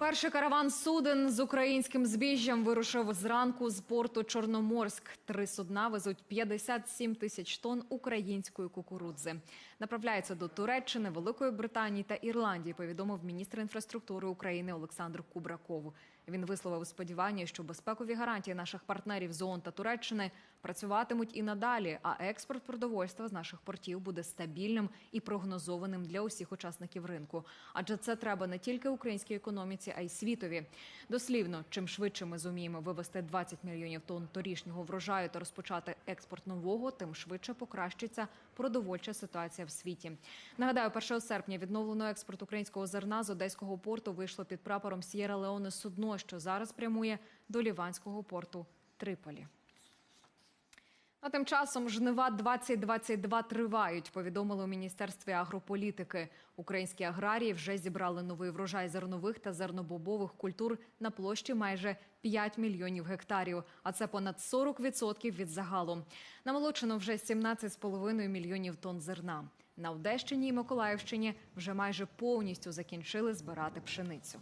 Перший караван суден з українським збіжжям вирушив зранку з порту Чорноморськ. Три судна везуть 57 тисяч тонн української кукурудзи. Направляється до Туреччини, Великої Британії та Ірландії. Повідомив міністр інфраструктури України Олександр Кубраков. Він висловив сподівання, що безпекові гарантії наших партнерів з ООН та Туреччини працюватимуть і надалі. А експорт продовольства з наших портів буде стабільним і прогнозованим для усіх учасників ринку. Адже це треба не тільки українській економіці, а й світові. Дослівно, чим швидше ми зуміємо вивести 20 мільйонів тонн торішнього врожаю та розпочати експорт нового, тим швидше покращиться продовольча ситуація в світі. Нагадаю, 1 серпня відновлено експорт українського зерна з одеського порту вийшло під прапором С'єра Леоне судно, що зараз прямує до ліванського порту Триполі. А тим часом жнива 2022 тривають. Повідомили у міністерстві агрополітики. Українські аграрії вже зібрали новий врожай зернових та зернобобових культур на площі майже 5 мільйонів гектарів. А це понад 40% від загалу. Намолочено вже 17,5 мільйонів тонн зерна. На Одещині і Миколаївщині вже майже повністю закінчили збирати пшеницю.